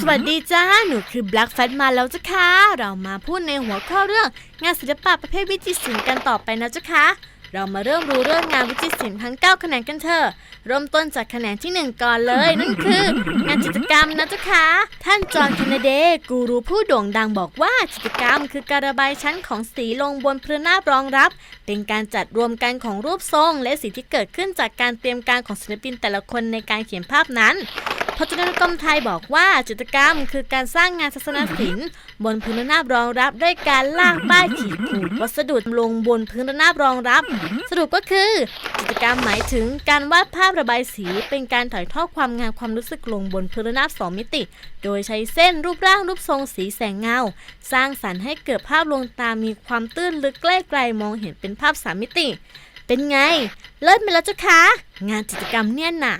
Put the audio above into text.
สวัสดีจ้า หนูคือ Black Fat มาแล้วจ้ะค่ะ เรามาพูดในหัวข้อเรื่อง งานศิลปะประเภทวิจิตรศิลป์กันต่อไปนะจ้ะค่ะ เรามาเริ่มรู้เรื่องงานวิจิตรศิลป์ทั้ง9แขนงกันเถอะเริ่มต้นจากแขนงที่ 1 ก่อนเลย นั่นคือ งานจิตรกรรมนะจ๊ะค่ะ ท่านจอห์นแคนเดย์กูรูผู้โด่งดังบอกว่าจิตรกรรมคือการระบายชั้นของสีลงบนพื้นหน้ารองรับ เป็นการจัดรวมกันของรูปทรง และสีที่เกิดขึ้นจากการเตรียมการของศิลปินแต่ละคนในการเขียนภาพนั้น พจนานุกรมไทยบอกว่าจิตรกรรมคือการสร้างงานศาสนศิลป์บนพื้นระนาบรองรับด้วยการลากป้ายขีดขูดวัสดุลงบนพื้นระนาบรองรับ สรุปก็คือ จิตรกรรมหมายถึงการวาดภาพระบายสี เป็นการถ่ายทอดความงามความรู้สึกลงบนพื้นระนาบสองมิติ โดยใช้เส้นรูปร่างรูปทรงสีแสงเงา สร้างสรรค์ให้เกิดภาพลวงตามีความตื้นลึกใกล้ไกลมองเห็นเป็นภาพสามมิติ เป็นไง เลิศไหมแล้วเจ้าคะงานจิตรกรรมเนี่ยน่ะ